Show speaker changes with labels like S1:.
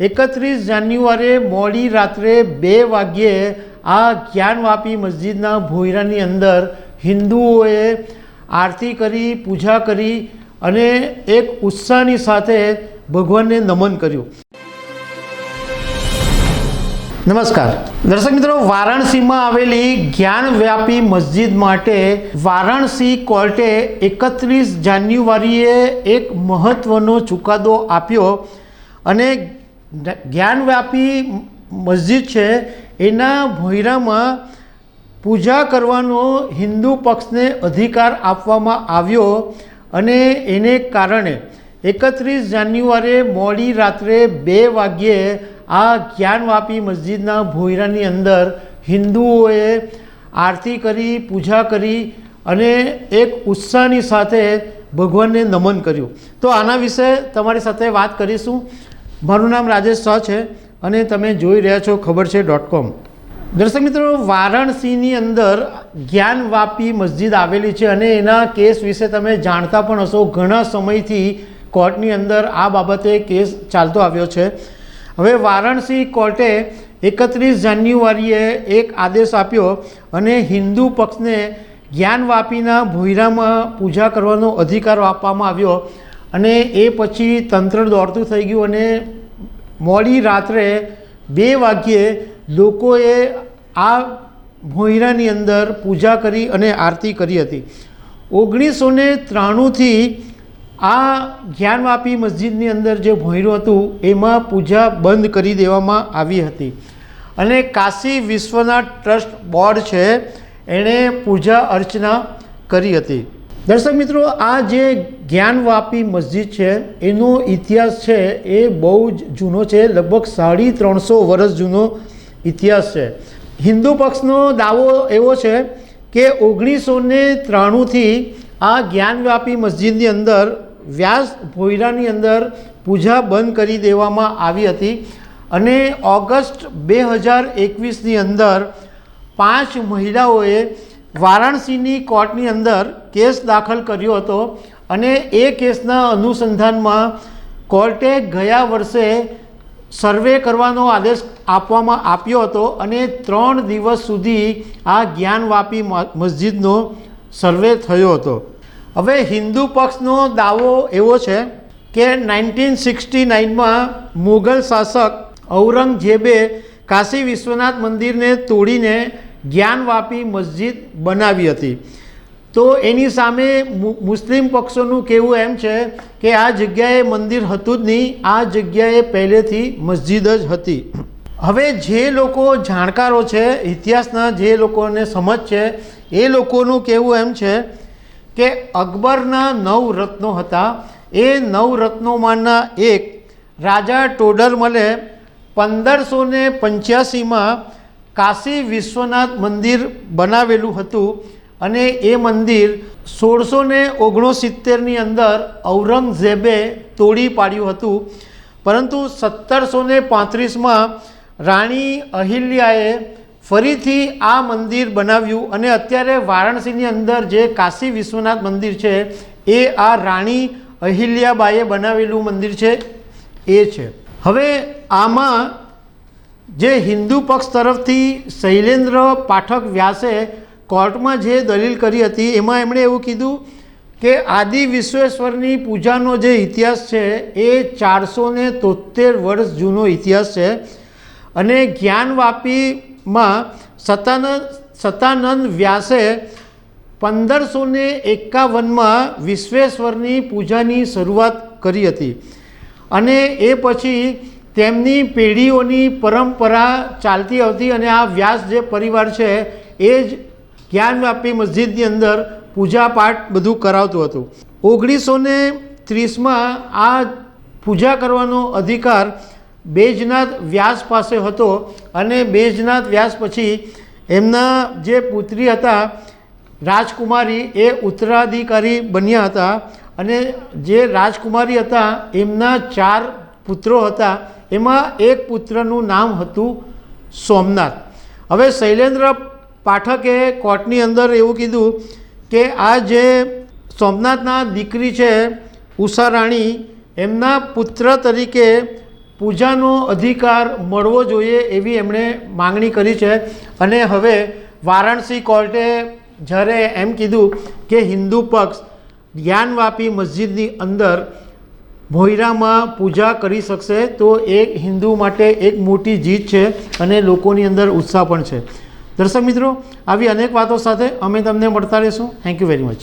S1: એકત્રીસ જાન્યુઆરીએ મોડી રાત્રે બે વાગ્યે આ જ્ઞાનવાપી મસ્જિદના ભોયરાની અંદર હિન્દુઓએ આરતી કરી, પૂજા કરી અને એક ઉત્સાહની સાથે ભગવાનને નમન કર્યું. નમસ્કાર. દર્શક મિત્રો, વારાણસીમાં આવેલી જ્ઞાનવ્યાપી મસ્જિદ માટે વારાણસી કોર્ટે એકત્રીસ જાન્યુઆરીએ એક મહત્ત્વનો ચુકાદો આપ્યો અને જ્ઞાનવ્યાપી મસ્જિદ છે, એના ભોયરામાં પૂજા કરવાનો હિન્દુ પક્ષને અધિકાર આપવામાં આવ્યો અને એને કારણે એકત્રીસ જાન્યુઆરીએ મોડી રાત્રે બે વાગ્યે આ જ્ઞાનવાપી મસ્જિદના ભોયરાની અંદર હિન્દુઓએ આરતી કરી, પૂજા કરી અને એક ઉત્સાહની સાથે ભગવાનને નમન કર્યું. તો આના વિશે તમારી સાથે વાત કરીશું. મારું નામ રાજેશ શાહ છે અને તમે જોઈ રહ્યા છો ખબર છે ડોટ કોમ. દર્શક મિત્રો, વારાણસીની અંદર જ્ઞાનવાપી મસ્જિદ આવેલી છે અને એના કેસ વિશે તમે જાણતા પણ હશો. ઘણા સમયથી કોર્ટની અંદર આ બાબતે કેસ ચાલતો આવ્યો છે. હવે વારાણસી કોર્ટે એકત્રીસ જાન્યુઆરીએ એક આદેશ આપ્યો અને હિન્દુ પક્ષને જ્ઞાનવાપીના ભોયરામાં પૂજા કરવાનો અધિકાર આપવામાં આવ્યો. અને એ પછી તંત્ર દોડતું થઈ ગયું અને મોડી રાત્રે બે વાગ્યે લોકોએ આ ભોંયરાની અંદર પૂજા કરી અને આરતી કરી હતી. ઓગણીસો ને ત્રાણુંથી આ જ્ઞાનવાપી મસ્જિદની અંદર જે ભોંયરું હતું, એમાં પૂજા બંધ કરી દેવામાં આવી હતી. અને કાશી વિશ્વનાથ ટ્રસ્ટ બોર્ડ છે, એણે પૂજા અર્ચના કરી હતી. દર્શક મિત્રો, આ જે જ્ઞાનવાપી મસ્જિદ છે, એનો ઇતિહાસ છે, એ બહુ જ જૂનો છે, લગભગ સાડી ત્રણસો વર્ષ જૂનો ઇતિહાસ છે. હિન્દુ પક્ષનો દાવો એવો છે કે ઓગણીસો ને ત્રાણુંથી આ જ્ઞાનવ્યાપી મસ્જિદની અંદર વ્યાસ ભોયરાની અંદર પૂજા બંધ કરી દેવામાં આવી હતી અને ઓગસ્ટ બે હજાર એકવીસની અંદર પાંચ મહિલાઓએ વારાણસીની કોર્ટની અંદર કેસ દાખલ કર્યો હતો અને એ કેસના અનુસંધાનમાં કોર્ટે ગયા વર્ષે સર્વે કરવાનો આદેશ આપવામાં આપ્યો હતો અને ત્રણ દિવસ સુધી આ જ્ઞાનવાપી મસ્જિદનો સર્વે થયો હતો. હવે હિન્દુ પક્ષનો દાવો એવો છે કે નાઇન્ટીન સિક્સટી નાઇનમાં મુઘલ શાસક ઔરંગઝેબે કાશી વિશ્વનાથ મંદિરને તોડીને જ્ઞાનવાપી મસ્જિદ બનાવી હતી. તો એની સામે મુસ્લિમ પક્ષોનું કહેવું એમ છે કે આ જગ્યાએ મંદિર હતું જ નહીં, આ જગ્યાએ પહેલેથી મસ્જિદ જ હતી. હવે જે લોકો જાણકારો છે, ઇતિહાસના જે લોકોને સમજ છે, એ લોકોનું કહેવું એમ છે કે અકબરના નવ રત્નો હતા. એ નવ રત્નોમાંના એક રાજા ટોડરમલે પંદરસો ને પંચ્યાસીમાં કાશી વિશ્વનાથ મંદિર બનાવેલું હતું અને એ મંદિર સોળસો ને ઓગણસિત્તેરની અંદર ઔરંગઝેબે તોડી પાડ્યું હતું. પરંતુ સત્તરસો ને પાંત્રીસમાં રાણી અહિલ્યાએ ફરીથી આ મંદિર બનાવ્યું અને અત્યારે વારાણસીની અંદર જે કાશી વિશ્વનાથ મંદિર છે, એ આ રાણી અહિલ્યાબાઈએ બનાવેલું મંદિર છે, એ છે. હવે આમાં જે હિન્દુ પક્ષ તરફથી શૈલેન્દ્ર પાઠક વ્યાસે કોર્ટમાં જે દલીલ કરી હતી, એમાં એમણે એવું કીધું કે આદિ વિશ્વેશ્વરની પૂજાનો જે ઇતિહાસ છે, એ ચારસો ને તોતેર વર્ષ જૂનો ઇતિહાસ છે. અને જ્ઞાનવાપીમાં સતાનંદ સતાનંદ વ્યાસે પંદરસો ને એકાવનમાં વિશ્વેશ્વરની પૂજાની શરૂઆત કરી હતી. અને એ પછી તેમની પેઢીઓની પરંપરા ચાલતી આવતી અને આ વ્યાસ જે પરિવાર છે, એ જ જ્ઞાનવ્યાપી મસ્જિદની અંદર પૂજાપાઠ બધું કરાવતું હતું. ઓગણીસો ને ત્રીસમાં આ પૂજા કરવાનો અધિકાર બેજનાથ વ્યાસ પાસે હતો અને બેજનાથ વ્યાસ પછી એમના જે પુત્રી હતા, રાજકુમારી, એ ઉત્તરાધિકારી બન્યા હતા અને જે રાજકુમારી હતા, એમના ચાર પુત્રો હતા. એમાં એક પુત્રનું નામ હતું સોમનાથ. હવે શૈલેન્દ્ર પાઠકે કોર્ટની અંદર એવું કીધું કે આ જે સોમનાથના દીકરી છે ઉષા રાણી એમના પુત્ર તરીકે પૂજાનો અધિકાર મળવો જોઈએ એવી એમણે માંગણી કરી છે. અને હવે વારાણસી કોર્ટે જ્યારે એમ કીધું કે હિન્દુ પક્ષ જ્ઞાનવાપી મસ્જિદની અંદર ભોયરામાં પૂજા કરી શકશે તો એ હિન્દુ માટે એક મોટી જીત છે અને લોકોની અંદર ઉત્સાહ પણ છે. દર્શક મિત્રો, આવી અનેક વાતો સાથે અમે તમને મળતા રહીશું. Thank you very much